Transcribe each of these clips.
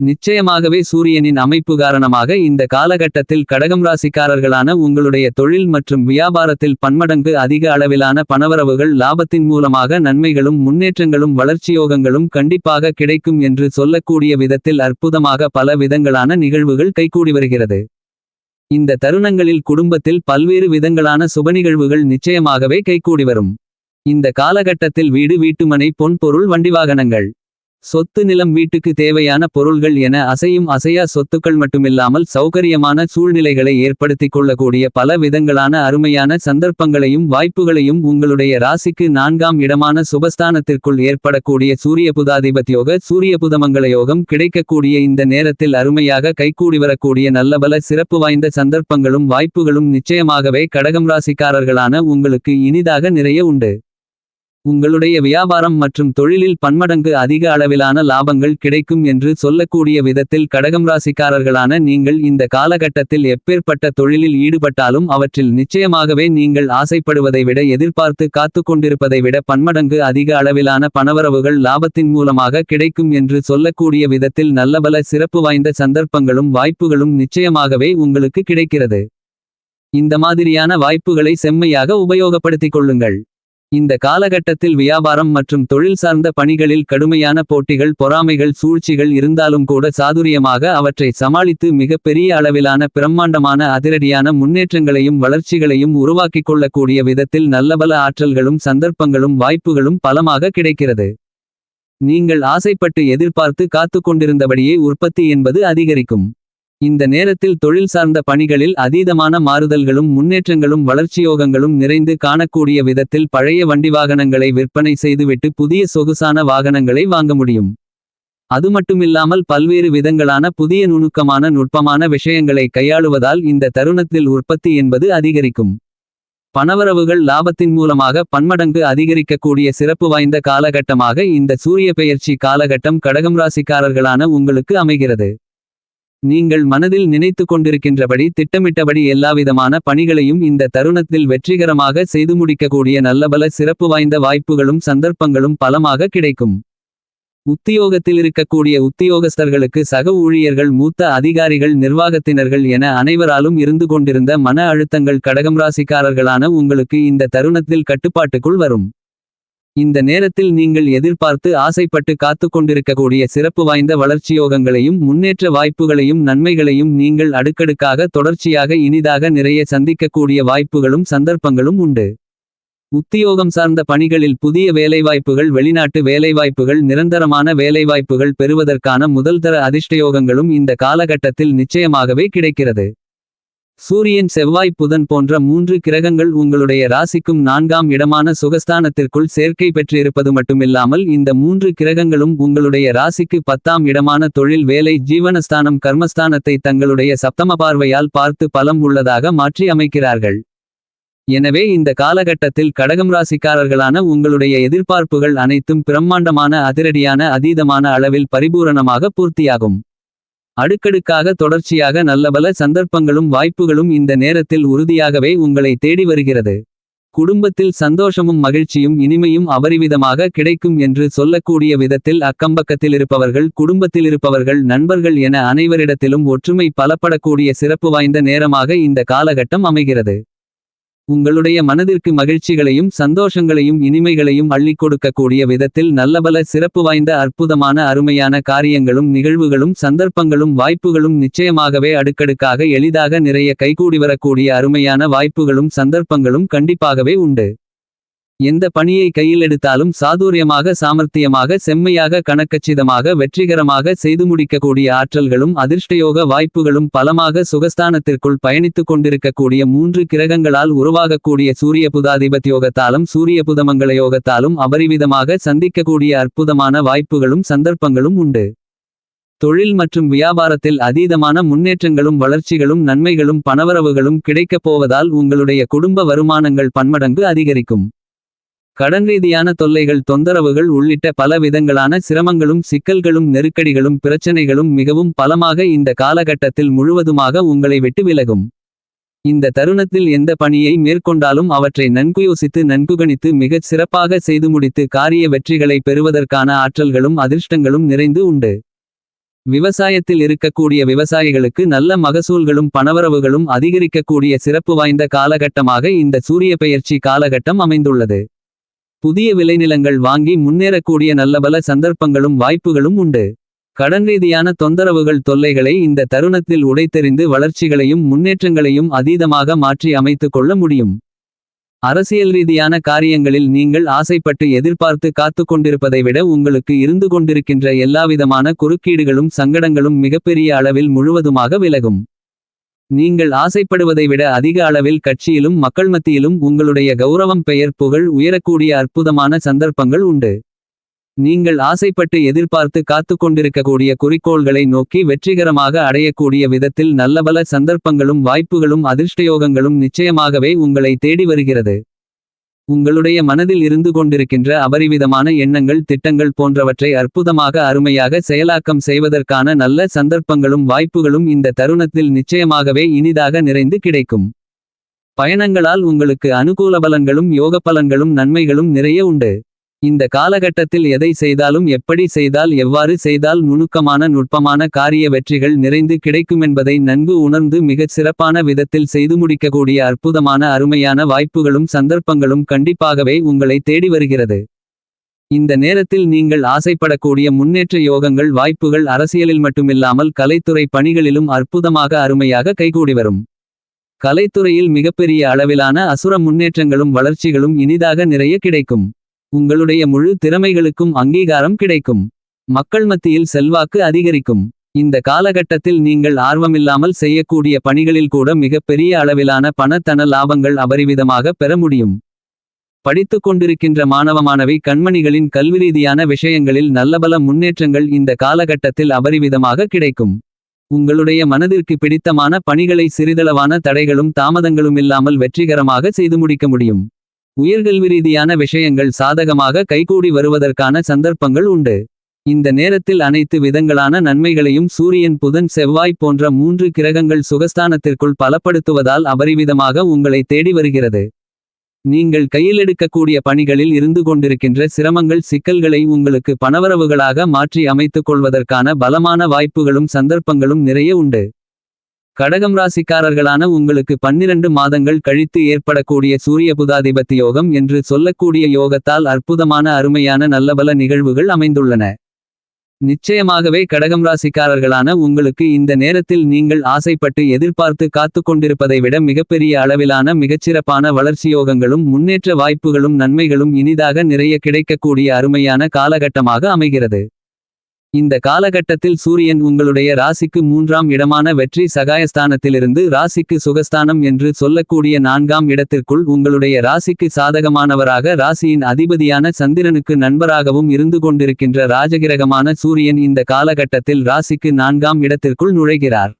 நிச்சயமாகவே சூரியனின் அமைப்பு காரணமாக இந்த காலகட்டத்தில் கடகம் ராசிக்காரர்களான உங்களுடைய தொழில் மற்றும் வியாபாரத்தில் பன்மடங்கு அதிக அளவிலான பணவரவுகள் லாபத்தின் மூலமாக நன்மைகளும் முன்னேற்றங்களும் வளர்ச்சியோகங்களும் கண்டிப்பாக கிடைக்கும் என்று சொல்லக்கூடிய விதத்தில் அற்புதமாக பல விதங்களான நிகழ்வுகள் கைகூடி வருகிறது. இந்த தருணங்களில் குடும்பத்தில் பல்வேறு விதங்களான சுபநிகழ்வுகள் நிச்சயமாகவே கைகூடி வரும். இந்த காலகட்டத்தில் வீடு வீட்டுமனை பொன் பொருள் வண்டி வாகனங்கள். சொத்து நிலம் வீட்டுக்கு தேவையான பொருள்கள் என அசையும் அசையா சொத்துக்கள் மட்டுமில்லாமல் சௌகரியமான சூழ்நிலைகளை ஏற்படுத்திக் கொள்ளக்கூடிய பல விதங்களான அருமையான சந்தர்ப்பங்களையும் வாய்ப்புகளையும் உங்களுடைய ராசிக்கு நான்காம் இடமான சுபஸ்தானத்திற்குள் ஏற்படக்கூடிய சூரிய புதாதிபத்தியோக சூரிய புதமங்கள யோகம் கிடைக்கக்கூடிய இந்த நேரத்தில் அருமையாக கைகூடி வரக்கூடிய நல்லபல சிறப்பு வாய்ந்த சந்தர்ப்பங்களும் வாய்ப்புகளும் நிச்சயமாகவே கடகம் ராசிக்காரர்களான உங்களுக்கு இனிதாக நிறைய உண்டு. உங்களுடைய வியாபாரம் மற்றும் தொழிலில் பன்மடங்கு அதிக அளவிலான லாபங்கள் கிடைக்கும் என்று சொல்லக்கூடிய விதத்தில் கடகம் ராசிக்காரர்களான நீங்கள் இந்த காலகட்டத்தில் எப்பேற்பட்ட தொழிலில் ஈடுபட்டாலும் அவற்றில் நிச்சயமாகவே நீங்கள் ஆசைப்படுவதை விட எதிர்பார்த்து காத்து கொண்டிருப்பதை விட பன்மடங்கு அதிக அளவிலான பணவரவுகள் லாபத்தின் மூலமாக கிடைக்கும் என்று சொல்லக்கூடிய விதத்தில் நல்லபல சிறப்பு வாய்ந்த சந்தர்ப்பங்களும் வாய்ப்புகளும் நிச்சயமாகவே உங்களுக்கு கிடைக்கிறது. இந்த மாதிரியான வாய்ப்புகளை செம்மையாக உபயோகப்படுத்திக் கொள்ளுங்கள். இந்த காலகட்டத்தில் வியாபாரம் மற்றும் தொழில் சார்ந்த பணிகளில் கடுமையான போட்டிகள் பொறாமைகள் சூழ்ச்சிகள் இருந்தாலும் கூட சாதுரியமாக அவற்றை சமாளித்து மிகப்பெரிய அளவிலான பிரம்மாண்டமான அதிரடியான முன்னேற்றங்களையும் வளர்ச்சிகளையும் உருவாக்கிக் கொள்ளக்கூடிய விதத்தில் நல்லபல ஆற்றல்களும் சந்தர்ப்பங்களும் வாய்ப்புகளும் பலமாக கிடைக்கிறது. நீங்கள் ஆசைப்பட்டு எதிர்பார்த்து காத்து கொண்டிருந்தபடியே உற்பத்தி என்பது அதிகரிக்கும். இந்த நேரத்தில் தொழில் சார்ந்த பணிகளில் அதீதமான மாறுதல்களும் முன்னேற்றங்களும் வளர்ச்சியோகங்களும் நிறைந்து காணக்கூடிய விதத்தில் பழைய வண்டி வாகனங்களை விற்பனை செய்துவிட்டு புதிய சொகுசான வாகனங்களை வாங்க முடியும். அதுமட்டுமில்லாமல் பல்வேறு விதங்களான புதிய நுணுக்கமான நுட்பமான விஷயங்களை கையாளுவதால் இந்த தருணத்தில் உற்பத்தி என்பது அதிகரிக்கும். பணவரவுகள் லாபத்தின் மூலமாக பன்மடங்கு அதிகரிக்கக்கூடிய சிறப்பு வாய்ந்த காலகட்டமாக இந்த சூரிய பெயர்ச்சி காலகட்டம் கடகம் ராசிக்காரர்களான உங்களுக்கு அமைகிறது. நீங்கள் மனதில் நினைத்து கொண்டிருக்கின்றபடி திட்டமிட்டபடி எல்லாவிதமான பணிகளையும் இந்த தருணத்தில் வெற்றிகரமாக செய்து முடிக்கக்கூடிய நல்லபல சிறப்பு வாய்ந்த வாய்ப்புகளும் சந்தர்ப்பங்களும் பலமாக கிடைக்கும். உத்தியோகத்தில் இருக்கக்கூடிய உத்தியோகஸ்தர்களுக்கு சக ஊழியர்கள் மூத்த அதிகாரிகள் நிர்வாகத்தினர்கள் என அனைவராலும் இருந்து கொண்டிருந்த மன அழுத்தங்கள் கடகம் ராசிக்காரர்களான உங்களுக்கு இந்த தருணத்தில் கட்டுப்பாட்டுக்குள் வரும். இந்த நேரத்தில் நீங்கள் எதிர்பார்த்து ஆசைப்பட்டு காத்து கொண்டிருக்கக்கூடிய சிறப்பு வாய்ந்த வளர்ச்சியோகங்களையும் முன்னேற்ற வாய்ப்புகளையும் நன்மைகளையும் நீங்கள் அடுக்கடுக்காக தொடர்ச்சியாக இனிதாக நிறைய சந்திக்கக்கூடிய வாய்ப்புகளும் சந்தர்ப்பங்களும் உண்டு. உத்தியோகம் சார்ந்த பணிகளில் புதிய வேலைவாய்ப்புகள் வெளிநாட்டு வேலைவாய்ப்புகள் நிரந்தரமான வேலைவாய்ப்புகள் பெறுவதற்கான முதல்தர அதிர்ஷ்டயோகங்களும் இந்த காலகட்டத்தில் நிச்சயமாகவே கிடைக்கிறது. சூரியன் செவ்வாய் புதன் போன்ற மூன்று கிரகங்கள் உங்களுடைய ராசிக்கும் நான்காம் இடமான சுகஸ்தானத்திற்குள் சேர்க்கை பெற்றிருப்பது மட்டுமில்லாமல் இந்த மூன்று கிரகங்களும் உங்களுடைய ராசிக்கு பத்தாம் இடமான தொழில் வேலை ஜீவனஸ்தானம் கர்மஸ்தானத்தை தங்களுடைய சப்தம பார்வையால் பார்த்து பலம் உள்ளதாக மாற்றி அமைக்கிறார்கள். எனவே இந்த காலகட்டத்தில் கடகம் ராசிக்காரர்களான உங்களுடைய எதிர்பார்ப்புகள் அனைத்தும் பிரம்மாண்டமான அதிரடியான அதீதமான அளவில் பரிபூரணமாக பூர்த்தியாகும். அடுக்கடுக்காக தொடர்ச்சியாக நல்லபல சந்தர்ப்பங்களும் வாய்ப்புகளும் இந்த நேரத்தில் உறுதியாகவே உங்களை தேடி வருகிறது. குடும்பத்தில் சந்தோஷமும் மகிழ்ச்சியும் இனிமையும் அபரிவிதமாக கிடைக்கும் என்று சொல்லக்கூடிய விதத்தில் அக்கம்பக்கத்தில் இருப்பவர்கள் குடும்பத்தில் இருப்பவர்கள் நண்பர்கள் என அனைவரிடத்திலும் ஒற்றுமை பலப்படக்கூடிய சிறப்பு வாய்ந்த நேரமாக இந்த காலகட்டம் அமைகிறது. உங்களுடைய மனதிற்கு மகிழ்ச்சிகளையும் சந்தோஷங்களையும் இனிமைகளையும் அள்ளிக் கொடுக்கக்கூடிய விதத்தில் நல்லபல சிறப்பு வாய்ந்த அற்புதமான அருமையான காரியங்களும் நிகழ்வுகளும் சந்தர்ப்பங்களும் வாய்ப்புகளும் நிச்சயமாகவே அடுக்கடுக்காக எளிதாக நிறைய கைகூடி வரக்கூடிய அருமையான வாய்ப்புகளும் சந்தர்ப்பங்களும் கண்டிப்பாகவே உண்டு. எந்த பணியை கையில் எடுத்தாலும் சாதுரியமாக சாமர்த்தியமாக செம்மையாக கணக்கச்சிதமாக வெற்றிகரமாக செய்து முடிக்கக்கூடிய ஆற்றல்களும் அதிர்ஷ்டயோக வாய்ப்புகளும் பலமாக சுகஸ்தானத்திற்குள் பயணித்துக் கொண்டிருக்கக்கூடிய மூன்று கிரகங்களால் உருவாகக்கூடிய சூரிய புதாதிபத்யோகத்தாலும் சூரிய புதமங்கள யோகத்தாலும் அபரிவிதமாக சந்திக்கக்கூடிய அற்புதமான வாய்ப்புகளும் சந்தர்ப்பங்களும் உண்டு. தொழில் மற்றும் வியாபாரத்தில் அதீதமான முன்னேற்றங்களும் வளர்ச்சிகளும் நன்மைகளும் பணவரவுகளும் கிடைக்கப் போவதால் உங்களுடைய குடும்ப வருமானங்கள் பன்மடங்கு அதிகரிக்கும். கடன் ரீதியான தொல்லைகள் தொந்தரவுகள் உள்ளிட்ட பல விதங்களான சிரமங்களும் சிக்கல்களும் நெருக்கடிகளும் பிரச்சனைகளும் மிகவும் பலமாக இந்த காலகட்டத்தில் முழுவதுமாக உங்களை விட்டு விலகும். இந்த தருணத்தில் எந்த பணியை மேற்கொண்டாலும் அவற்றை நன்கு யோசித்து நன்குகணித்து மிகச் சிறப்பாக செய்து முடித்து காரிய வெற்றிகளை பெறுவதற்கான ஆற்றல்களும் அதிர்ஷ்டங்களும் நிறைந்து உண்டு. விவசாயத்தில் இருக்கக்கூடிய விவசாயிகளுக்கு நல்ல மகசூல்களும் பணவரவுகளும் அதிகரிக்கக்கூடிய சிறப்பு வாய்ந்த காலகட்டமாக இந்த சூரிய பெயர்ச்சி காலகட்டம் அமைந்துள்ளது. புதிய விளைநிலங்கள் வாங்கி முன்னேறக்கூடிய நல்லபல சந்தர்ப்பங்களும் வாய்ப்புகளும் உண்டு. கடன் ரீதியான தொந்தரவுகள் தொல்லைகளை இந்த தருணத்தில் உடைத்தெறிந்து வளர்ச்சிகளையும் முன்னேற்றங்களையும் அதீதமாக மாற்றி அமைத்துக் கொள்ள முடியும். அரசியல் ரீதியான காரியங்களில் நீங்கள் ஆசைப்பட்டு எதிர்பார்த்து காத்து கொண்டிருப்பதை விட உங்களுக்கு இருந்து கொண்டிருக்கின்ற எல்லாவிதமான குறுக்கீடுகளும் சங்கடங்களும் மிகப்பெரிய அளவில் முழுவதுமாக விலகும். நீங்கள் ஆசைப்படுவதை விட அதிக அளவில் கட்சியிலும் மக்கள் மத்தியிலும் உங்களுடைய கௌரவம் பெயர் புகழ் உயரக்கூடிய அற்புதமான சந்தர்ப்பங்கள் உண்டு. நீங்கள் ஆசைப்பட்டு எதிர்பார்த்து காத்து கொண்டிருக்கக்கூடிய குறிக்கோள்களை நோக்கி வெற்றிகரமாக அடையக்கூடிய விதத்தில் நல்லபல சந்தர்ப்பங்களும் வாய்ப்புகளும் அதிர்ஷ்டயோகங்களும் நிச்சயமாகவே உங்களை தேடி வருகிறது. உங்களுடைய மனதில் இருந்து கொண்டிருக்கின்ற அபரிவிதமான எண்ணங்கள் திட்டங்கள் போன்றவற்றை அற்புதமாக அருமையாக செயலாக்கம் செய்வதற்கான நல்ல சந்தர்ப்பங்களும் வாய்ப்புகளும் இந்த தருணத்தில் நிச்சயமாகவே இனிதாக நிறைந்து கிடைக்கும். பயணங்களால் உங்களுக்கு அனுகூல பலன்களும் யோக பலன்களும் நன்மைகளும் நிறைய உண்டு. இந்த காலகட்டத்தில் எதை செய்தாலும் எப்படி செய்தால் எவ்வாறு செய்தால் நுணுக்கமான நுட்பமான காரிய வெற்றிகள் நிறைந்து கிடைக்குமென்பதை நன்கு உணர்ந்து மிகச் சிறப்பான விதத்தில் செய்து முடிக்கக்கூடிய அற்புதமான அருமையான வாய்ப்புகளும் சந்தர்ப்பங்களும் கண்டிப்பாகவே உங்களை தேடி வருகிறது. இந்த நேரத்தில் நீங்கள் ஆசைப்படக்கூடிய முன்னேற்ற யோகங்கள் வாய்ப்புகள் அரசியலில் மட்டுமில்லாமல் கலைத்துறை பணிகளிலும் அற்புதமாக அருமையாக கைகூடி வரும். கலைத்துறையில் மிகப்பெரிய அளவிலான அசுர முன்னேற்றங்களும் வளர்ச்சிகளும் இனிதாக நிறைய கிடைக்கும். உங்களுடைய முழு திறமைகளுக்கும் அங்கீகாரம் கிடைக்கும். மக்கள் மத்தியில் செல்வாக்கு அதிகரிக்கும். இந்த காலகட்டத்தில் நீங்கள் ஆர்வமில்லாமல் செய்யக்கூடிய பணிகளில் கூட மிகப்பெரிய அளவிலான பணத்தன லாபங்கள் அபரிவிதமாக பெற முடியும். படித்துக் கொண்டிருக்கின்ற மாணவ மாணவி கண்மணிகளின் கல்விரீதியான விஷயங்களில் நல்லபல முன்னேற்றங்கள் இந்த காலகட்டத்தில் அபரிவிதமாக கிடைக்கும். உங்களுடைய மனதிற்கு பிடித்தமான பணிகளை சிறிதளவான தடைகளும் தாமதங்களுமில்லாமல் வெற்றிகரமாக செய்து முடிக்க முடியும். உயர்கல்வி ரீதியான விஷயங்கள் சாதகமாக கைகூடி வருவதற்கான சந்தர்ப்பங்கள் உண்டு. இந்த நேரத்தில் அனைத்து விதங்களான நன்மைகளையும் சூரியன் புதன் செவ்வாய் போன்ற மூன்று கிரகங்கள் சுகஸ்தானத்திற்குள் பலப்படுத்துவதால் அபரிவிதமாக உங்களை தேடி வருகிறது. நீங்கள் கையிலெடுக்கக்கூடிய பணிகளில் இருந்து கொண்டிருக்கின்ற சிரமங்கள் சிக்கல்களை உங்களுக்கு பணவரவுகளாக மாற்றி அமைத்துக் கொள்வதற்கான பலமான வாய்ப்புகளும் சந்தர்ப்பங்களும் நிறைய உண்டு. கடகம் ராசிக்காரர்களான உங்களுக்கு பன்னிரண்டு மாதங்கள் கழித்து ஏற்படக்கூடிய சூரிய புதாதிபத்தி யோகம் என்று சொல்லக்கூடிய யோகத்தால் அற்புதமான அருமையான நல்லபல நிகழ்வுகள் அமைந்துள்ளன. நிச்சயமாகவே கடகம் ராசிக்காரர்களான உங்களுக்கு இந்த நேரத்தில் நீங்கள் ஆசைப்பட்டு எதிர்பார்த்து காத்து கொண்டிருப்பதை விட மிகப்பெரிய அளவிலான மிகச்சிறப்பான வளர்ச்சியோகங்களும் முன்னேற்ற வாய்ப்புகளும் நன்மைகளும் இனிதாக நிறைய கிடைக்கக்கூடிய அருமையான காலகட்டமாக அமைகிறது. இந்த காலகட்டத்தில் சூரியன் உங்களுடைய ராசிக்கு மூன்றாம் இடமான வெற்றி சகாயஸ்தானத்திலிருந்து ராசிக்கு சுகஸ்தானம் என்று சொல்லக்கூடிய நான்காம் இடத்திற்குள் உங்களுடைய ராசிக்கு சாதகமானவராக ராசியின் அதிபதியான சந்திரனுக்கு நண்பராகவும் இருந்து கொண்டிருக்கின்ற ராஜகிரகமான சூரியன் இந்த காலகட்டத்தில் ராசிக்கு நான்காம் இடத்திற்குள் நுழைகிறார்.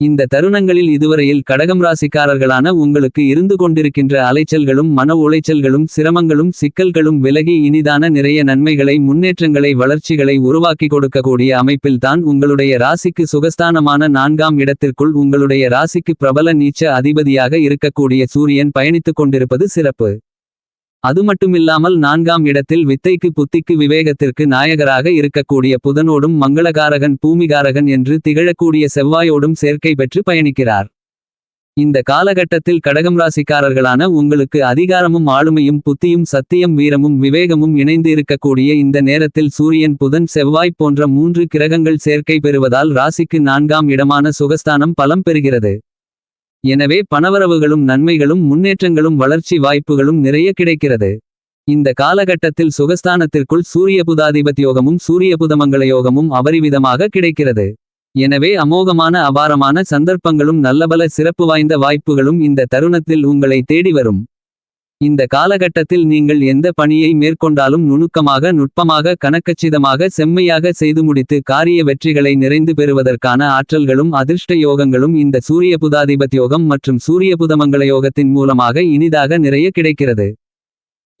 இந்த தருணங்களில் இதுவரையில் கடகம் ராசிக்காரர்களான உங்களுக்கு இருந்து கொண்டிருக்கின்ற அலைச்சல்களும் மன உளைச்சல்களும் சிரமங்களும் சிக்கல்களும் விலகி இனிதான நிறைய நன்மைகளை முன்னேற்றங்களை வளர்ச்சிகளை உருவாக்கி கொடுக்கக்கூடிய அமைப்பில்தான் உங்களுடைய ராசிக்கு சுகஸ்தானமான நான்காம் இடத்திற்குள் உங்களுடைய ராசிக்கு பிரபல நீச்ச அதிபதியாக இருக்கக்கூடிய சூரியன் பயணித்துக் கொண்டிருப்பது சிறப்பு. அதுமட்டுமில்லாமல் நான்காம் இடத்தில் வித்தைக்கு புத்திக்கு விவேகத்திற்கு நாயகராக இருக்கக்கூடிய புதனோடும் மங்களகாரகன் பூமிகாரகன் என்று திகழக்கூடிய செவ்வாயோடும் சேர்க்கை பெற்று பயணிக்கிறார். இந்த காலகட்டத்தில் கடகம் ராசிக்காரர்களான உங்களுக்கு அதிகாரமும் ஆளுமையும் புத்தியும் சத்தியம் வீரமும் விவேகமும் இணைந்து இருக்கக்கூடிய இந்த நேரத்தில் சூரியன் புதன் செவ்வாய் போன்ற மூன்று கிரகங்கள் சேர்க்கை பெறுவதால் ராசிக்கு நான்காம் இடமான சுகஸ்தானம் பலம் பெறுகிறது. எனவே பணவரவுகளும் நன்மைகளும் முன்னேற்றங்களும் வளர்ச்சி வாய்ப்புகளும் நிறைய கிடைக்கிறது. இந்த காலகட்டத்தில் சுகஸ்தானத்திற்குள் சூரிய புதாதிபத்யோகமும் சூரிய புதமங்களயோகமும் அபரிவிதமாக கிடைக்கிறது. எனவே அமோகமான அபாரமான சந்தர்ப்பங்களும் நல்லபல சிறப்பு வாய்ந்த வாய்ப்புகளும் இந்த தருணத்தில் உங்களை தேடி வரும். இந்த காலகட்டத்தில் நீங்கள் எந்த பணியை மேற்கொண்டாலும் நுணுக்கமாக நுட்பமாக கணக்கச்சிதமாக செம்மையாக செய்து முடித்து காரிய வெற்றிகளை நிறைந்து பெறுவதற்கான ஆற்றல்களும் அதிர்ஷ்ட யோகங்களும் இந்த சூரிய புதாதிபத் யோகம் மற்றும் சூரிய புதமங்கள யோகத்தின் மூலமாக இனிதாக நிறைய கிடைக்கிறது.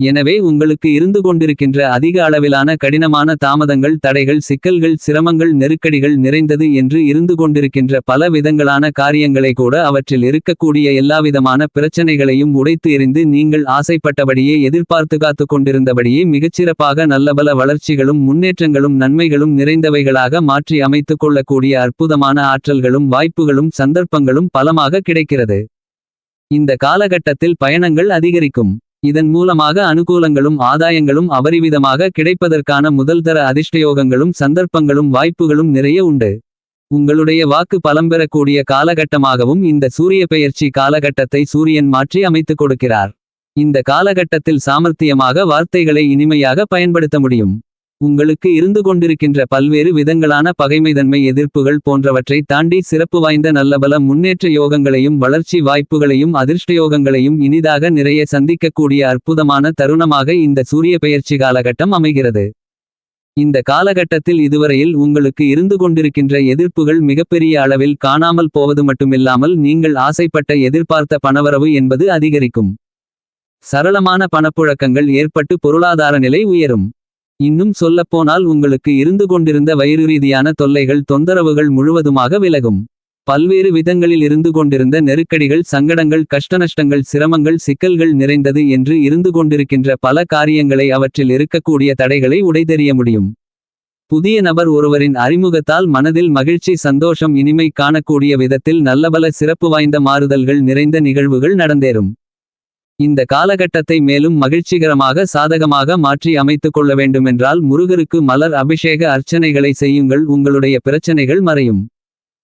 எனவே உங்களுக்கு இருந்து கொண்டிருக்கின்ற அதிக அளவிலான கடினமான தாமதங்கள் தடைகள் சிக்கல்கள் சிரமங்கள் நெருக்கடிகள் நிறைந்தது என்று இருந்து கொண்டிருக்கின்ற பல விதங்களான காரியங்களை கூட அவற்றில் இருக்கக்கூடிய எல்லாவிதமான பிரச்சனைகளையும் உடைத்து எறிந்து நீங்கள் ஆசைப்பட்டபடியே எதிர்பார்த்து காத்து கொண்டிருந்தபடியே மிகச்சிறப்பாக நல்லபல வளர்ச்சிகளும் முன்னேற்றங்களும் நன்மைகளும் நிறைந்தவைகளாக மாற்றி அமைத்துக் கொள்ளக்கூடிய அற்புதமான ஆற்றல்களும் வாய்ப்புகளும் சந்தர்ப்பங்களும் பலமாக கிடைக்கிறது. இந்த காலகட்டத்தில் பயணங்கள் அதிகரிக்கும். இதன் மூலமாக அனுகூலங்களும் ஆதாயங்களும் அபரிவிதமாக கிடைப்பதற்கான முதல்தர அதிர்ஷ்டயோகங்களும் சந்தர்ப்பங்களும் வாய்ப்புகளும் நிறைய உண்டு. உங்களுடைய வாக்கு பலம் பெறக்கூடிய காலகட்டமாகவும் இந்த சூரிய பெயர்ச்சி காலகட்டத்தை சூரியன் மாற்றி அமைத்துக் கொடுக்கிறார். இந்த காலகட்டத்தில் சாமர்த்தியமாக வார்த்தைகளை இனிமையாக பயன்படுத்த முடியும். உங்களுக்கு இருந்து கொண்டிருக்கின்ற பல்வேறு விதங்களான பகைமைதன்மை எதிர்ப்புகள் போன்றவற்றை தாண்டி சிறப்பு வாய்ந்த நல்லபல முன்னேற்ற யோகங்களையும் வளர்ச்சி வாய்ப்புகளையும் அதிர்ஷ்டயோகங்களையும் இனிதாக நிறைய சந்திக்கக்கூடிய அற்புதமான தருணமாக இந்த சூரிய பெயர்ச்சி காலகட்டம் அமைகிறது. இந்த காலகட்டத்தில் இதுவரையில் உங்களுக்கு இருந்து கொண்டிருக்கின்ற எதிர்ப்புகள் மிகப்பெரிய அளவில் காணாமல் போவது மட்டுமில்லாமல் நீங்கள் ஆசைப்பட்ட எதிர்பார்த்த பணவரவு என்பது அதிகரிக்கும். சரளமான பணப்புழக்கங்கள் ஏற்பட்டு பொருளாதார நிலை உயரும். இன்னும் சொல்லப்போனால் உங்களுக்கு இருந்து கொண்டிருந்த வயிறு ரீதியான தொல்லைகள் தொந்தரவுகள் முழுவதுமாக விலகும். பல்வேறு விதங்களில் இருந்து கொண்டிருந்த நெருக்கடிகள் சங்கடங்கள் கஷ்டநஷ்டங்கள் சிரமங்கள் சிக்கல்கள் நிறைந்தது என்று இருந்து கொண்டிருக்கின்ற பல காரியங்களை அவற்றில் இருக்கக்கூடிய தடைகளை உடைதெறிய முடியும். புதிய நபர் ஒருவரின் அறிமுகத்தால் மனதில் மகிழ்ச்சி சந்தோஷம் இனிமை காணக்கூடிய விதத்தில் நல்லபல சிறப்பு வாய்ந்த மாறுதல்கள் நிறைந்த நிகழ்வுகள் நடந்தேறும். இந்த காலகட்டத்தை மேலும் மகிழ்ச்சிகரமாக சாதகமாக மாற்றி அமைத்துக் கொள்ள வேண்டுமென்றால் முருகருக்கு மலர் அபிஷேக அர்ச்சனைகளை செய்யுங்கள். உங்களுடைய பிரச்சனைகள் மறையும்.